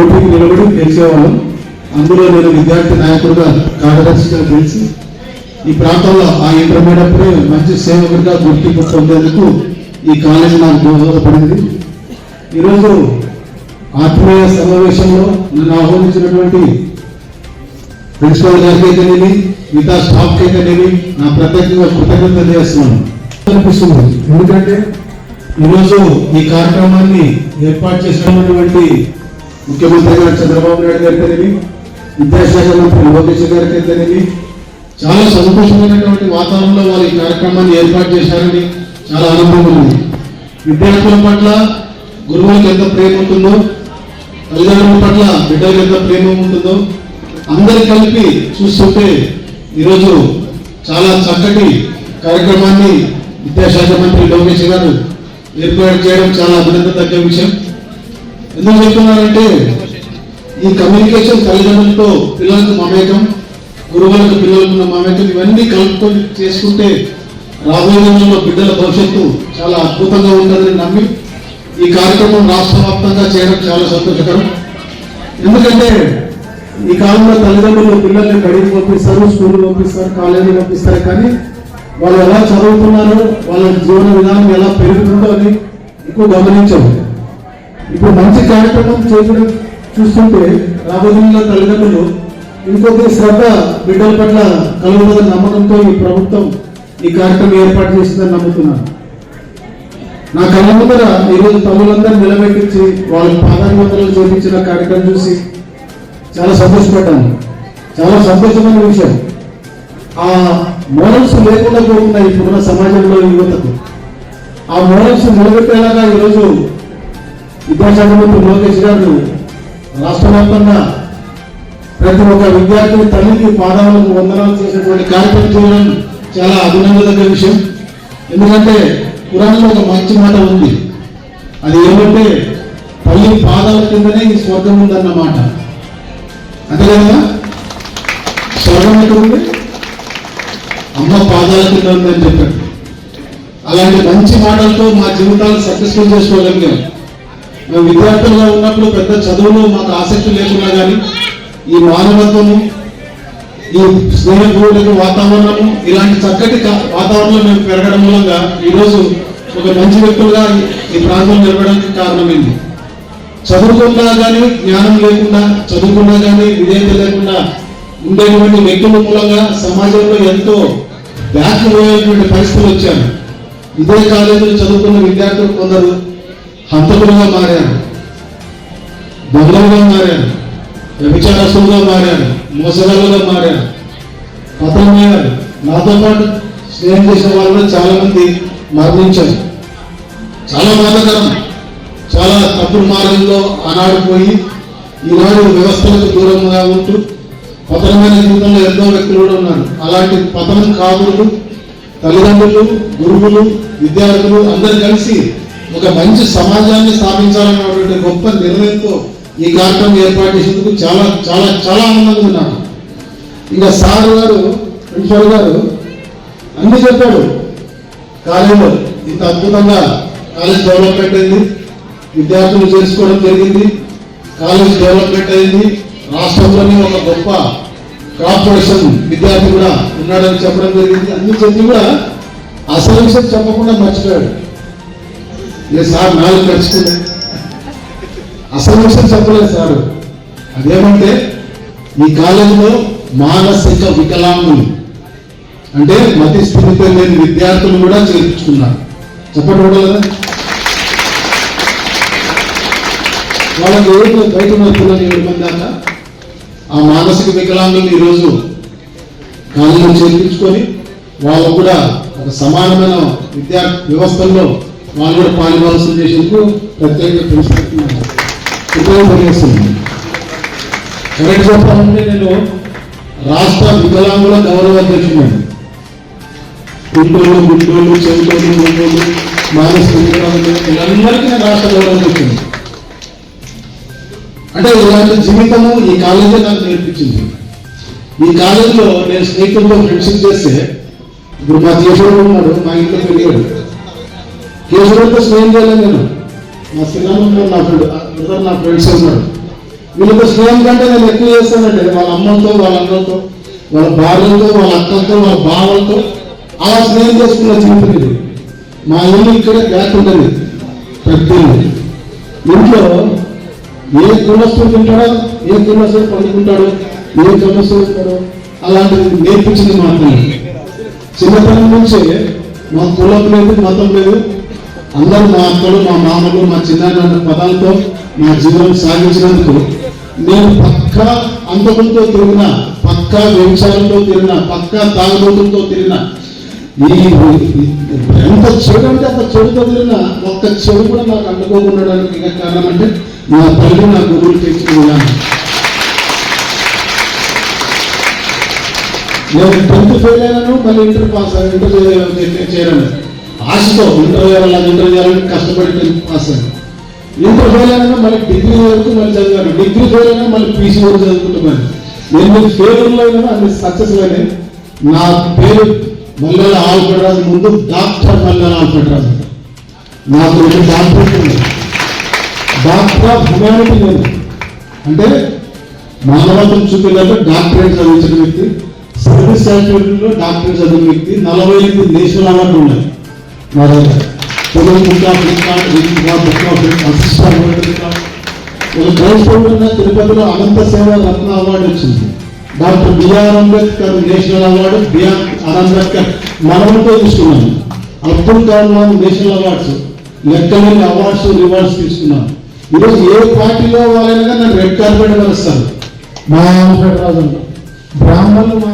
పోటీకి నిలబడి గెలిచేవాళ్ళం. అందులో నేను విద్యార్థి నాయకుడిగా కార్యదర్శిగా గెలిచి ఈ ప్రాంతంలో ఆ ఇంటర్మీడియట్ మంచి సేవకుడిగా గుర్తింపు పొందేందుకు ఈ కాలేజీ నాకు దోహదపడింది. ఈరోజు ఆత్మీయ సమావేశంలో నన్ను ఆహ్వానించినటువంటి ప్రిన్సిపల్ గారికి అయితేనేమి మిగతా స్టాఫ్కి అయితేనేమి నా ప్రత్యేకంగా కృతజ్ఞత చేస్తున్నాను అనిపిస్తుంది. ఎందుకంటే ఈరోజు ఈ కార్యక్రమాన్ని ఏర్పాటు చేసినటువంటి ముఖ్యమంత్రి గారు చంద్రబాబు నాయుడు గారికి తెలివి విద్యాశాఖ మంత్రి లోకేష్ గారికి అయితేనేమి చాలా సంతోషమైనటువంటి వాతావరణంలో వారు ఈ కార్యక్రమాన్ని ఏర్పాటు చేశారని చాలా ఆనందంగా ఉంది. విద్యార్థుల పట్ల గురువులకు ఎంత ప్రేమ ఉంటుందో తల్లిదండ్రుల పట్ల బిడ్డలకు ఎంత ప్రేమ ఉంటుందో అందరు కలిపి చూస్తుంటే ఈరోజు చాలా చక్కటి కార్యక్రమాన్ని విద్యాశాఖ మంత్రి లోకేష్ గారు ఏర్పాటు చేయడం చాలా అభినందతగ్గ విషయం. ఎందుకు చెప్తున్నారంటే ఈ కమ్యూనికేషన్ తల్లిదండ్రులతో పిల్లలకు మమేకం గురువులకు పిల్లలకు ఉన్న మమేకం ఇవన్నీ కలుపుకొని చేసుకుంటే రాబోయే రోజుల్లో బిడ్డల భవిష్యత్తు చాలా అద్భుతంగా ఉంటుందని నమ్మి ఈ కార్యక్రమం రాష్ట్ర వ్యాప్తంగా చేయడం చాలా సంతోషకరం. ఎందుకంటే ఈ కాలంలో తల్లిదండ్రులు పిల్లల్ని బడికి పంపిస్తారు స్కూల్ పంపిస్తారు కాలేజీ పంపిస్తారు కానీ వాళ్ళు ఎలా చదువుతున్నారో వాళ్ళ జీవన విధానం ఎలా పెరుగుతుందో అని ఎక్కువ గమనించవు ఇప్పుడు మంచి కార్యక్రమం చేయడం చూస్తుంటే రాబోయే తల్లిదండ్రులు ఇంకొక శ్రద్ధ బిడ్డల పట్ల కలవదని నమ్మకంతో ఈ ప్రభుత్వం ఈ కార్యక్రమం ఏర్పాటు చేసిందని నమ్ముతున్నాను. నా కళ్ళ ముందర ఈరోజు తమ్ములందరూ నిలబెట్టించి వాళ్ళ పాదాభివందనలు చూపించిన కార్యక్రమం చూసి చాలా సంతోషపడ్డాను. చాలా సంతోషమైన విషయం. ఆ మోరల్స్ లేకుండా పోతున్నాయి ఇప్పుడున్న సమాజంలో యువతకు. ఆ మోరల్స్ నిలబెట్టేలాగా ఈరోజు విద్యాశాఖ మంత్రి లోకేష్ గారు రాష్ట్ర వ్యాప్తంగా ప్రతి ఒక్క విద్యార్థి తల్లికి పాదాలకు వందనాలు చేసేటువంటి కార్యక్రమం చేయడం చాలా అభినందదగ్గ విషయం. ఎందుకంటే పురాణంలో ఒక మంచి మాట ఉంది. అది ఏమంటే తల్లి పాదాల కిందనే ఈ స్వర్గం ఉందన్నమాట. అంతే కదా? స్వర్గం ఎక్కడ ఉంది అమ్మ పాదాల కింద ఉందని చెప్పాడు అలాంటి మంచి మాటలతో మా జీవితాలు సక్సెస్ఫుల్ చేసుకోగలిగాం. మేము విద్యార్థులుగా ఉన్నప్పుడు పెద్ద చదువులో మాకు ఆసక్తి లేకుండా కానీ ఈ మానవత్వము ఈ స్నేహపూర్వక వాతావరణము ఇలాంటి చక్కటి వాతావరణంలో మేము పెరగడం మూలంగా ఈరోజు ఒక మంచి వ్యక్తులుగా ఈ- ప్రాంతం నిలబడడానికి కారణమైంది. చదువుకున్నా కానీ జ్ఞానం లేకుండా చదువుకున్నా కానీ విధేయత లేకుండా ఉండేటువంటి వ్యక్తుల మూలంగా సమాజంలో ఎంతో బ్యాక్ పోయేటువంటి పరిస్థితులు వచ్చాయి. ఇదే కాలేజీలో చదువుకున్న విద్యార్థులు కొందరు హంతకులుగా మారారు దొంగలుగా మారారు వ్యభిచారస్తులుగా మారారు మోసగాళ్ళుగా మారారు పతనమయ్యారు నాతో పాటు స్నేహం చేసిన వాళ్ళు చాలా మంది మరణించారు. చాలా బాధకరం. చాలా తప్పుడు మార్గంలో ఆనాడు పోయి ఈనాడు వ్యవస్థలకు దూరంగా ఉంటూ పతనమైన జీవితంలో ఎంతో వ్యక్తులు కూడా ఉన్నారు. అలాంటి పతనం కాదులు తల్లిదండ్రులు గురువులు విద్యార్థులు అందరు కలిసి ఒక మంచి సమాజాన్ని స్థాపించాలన్నటువంటి గొప్ప నిర్ణయంతో ఈ కార్యక్రమం ఏర్పాటు చేసేందుకు చాలా చాలా చాలా ఆనందంగా ఉన్నాను. ఇంకా సార్ గారు ప్రిన్సిపల్ గారు అన్ని చెప్పాడు కాలేజీలో ఇంత అద్భుతంగా కాలేజ్ డెవలప్మెంట్ అయింది. విద్యార్థులు చేసుకోవడం జరిగింది. కాలేజ్ డెవలప్మెంట్ అయింది. రాష్ట్రంలోనే ఒక గొప్ప కార్పొరేషన్ విద్యార్థి కూడా ఉన్నాడని చెప్పడం జరిగింది. అన్ని చెప్పి కూడా అసలు విషయం చెప్పకుండా మర్చిపోయాడు. ఏ సార్ నాలుగు ఖర్చుకునే అసలు విషయం చెప్పలేదు సార్. అదేమంటే ఈ కాలేజీలో మానసిక వికలాంగులు అంటే మతి స్థిమిత లేని విద్యార్థులు కూడా చేర్చుకున్నారు. చెప్పండి కూడా కదా వాళ్ళకి ఏదో బయట పిల్లలు ఏడు మంది దాకా ఆ మానసిక వికలాంగులను ఈరోజు కాలేజీలో చేర్పించుకొని వాళ్ళు కూడా ఒక సమానమైన విద్యా వ్యవస్థల్లో వాళ్ళు కూడా పాల్గొనాల్సిన చేసేందుకు ప్రత్యేకంగా తెలుసుకుంటున్నాను ఉపయోగపడేస్తుంది కరెక్ట్ చెప్పాలంటే నేను రాష్ట్ర వికలాంగుల గౌరవ అధ్యక్షుడు గుంటూరు గుంటూరు చెవిటూరు గుంటూరు మానసిక వికలాంగులు వీళ్ళందరికీ నేను రాష్ట్ర గౌరవ అధ్యక్షుడు అంటే ఇలాంటి జీవితము ఈ కాలేజీ నాకు నేర్పించింది. ఈ కాలేజీలో నేను స్నేహితులతో ఫ్రెండ్షిప్ చేస్తే ఇప్పుడు మా కేశవుడు ఉన్నాడు మా ఇంట్లో పెరిగాడు. కేశవుడితో స్నేహం చేయలేదు నేను. మా చిన్న నా ఫ్రెండ్ అందరూ నా ఫ్రెండ్స్ ఉన్నారు. వీళ్ళతో స్నేహం కంటే నేను ఎక్కువ చేస్తానండి. వాళ్ళ అమ్మతో వాళ్ళ అన్నలతో వాళ్ళ భార్యలతో వాళ్ళ అక్కలతో వాళ్ళ బావలతో అలా స్నేహం చేసుకున్న జీవితం ఇది. మా ఇల్లు ఇక్కడే బ్యాక్ ఉంటుంది. ఇల్లు. ఇంట్లో ఏ కులస్తుడు తింటాడో ఏ కులస్తుడు పండుకుంటాడో ఏ కులస్తుడు ఉంటాడో అలాంటివి నేర్పించింది మాత్రమే చిన్నతనం నుంచే మా కులం లేదు మతం లేదు అందరూ మా అక్కలు మా మామలు మా చిన్న పదాలతో మా జీవనం సాగించినందుకు నేను పక్కా అంతకులతో తిరిగిన పక్కా వ్యవసాయంతో తిరిగిన పక్కా తాగుబోతులతో తిరిగిన ఈ ఎంత చెడు అంటే అంత చెడుతో తిరిగిన ఒక్క చెడు కూడా నాకు అంటుకోకుండడానికి కారణం అంటే నా తల్లి నా గురువులు తెచ్చుకున్నాను నేను టెన్త్ ఫెయిల్ అయినాను మళ్ళీ ఇంటర్ పాస్ ఇంటర్ చేయడం ఆశతో ఇంటర్ చేయాలి ఇంటర్ చేయాలని కష్టపడి టెన్త్ పాస్ అయ్యాను ఇంటర్ ఫెయిల్ అయినా మళ్ళీ డిగ్రీ వరకు మళ్ళీ చదివాను డిగ్రీ ఫెయిల్ అయినా మళ్ళీ పీసీ వరకు చదువుకుంటున్నాను నేను ఫెయిల్యూర్లో అయినా అన్ని సక్సెస్ అయినాయి. నా పేరు మల్లెల ఆల్ఫెడ్రాజు ముందు డాక్టర్ మల్లెల ఆల్ఫెడ్రాజు. నాకు రెండు డాక్టరేట్ ఉంది డాక్టర్ ఆఫ్ హ్యుమానిటీ నేను. అంటే మానవత్వం చూపించాలంటే డాక్టరేట్ చదివించిన వ్యక్తి సర్వీస్ సర్టిఫికెట్లో డాక్టరేట్ చదివిన వ్యక్తి నలభై ఎనిమిది నేషనల్ అవార్డు ఉన్నాయి తెలుగు తిరుపతిలో అనంత సేవ రత్న అవార్డు వచ్చింది. Doctor BR Ambedkar national award BR Ambedkar మనమంతో తీసుకున్నాను అబ్దుల్ కలాం నేషనల్ అవార్డ్స్ లెక్కలేని అవార్డ్స్ రివార్డ్స్ తీసుకున్నాను ఈరోజు ఏ పార్టీలో వాళ్ళైనా నన్ను రెడ్ కార్పెట్ వస్తారు మా బ్రాహ్మణులు మా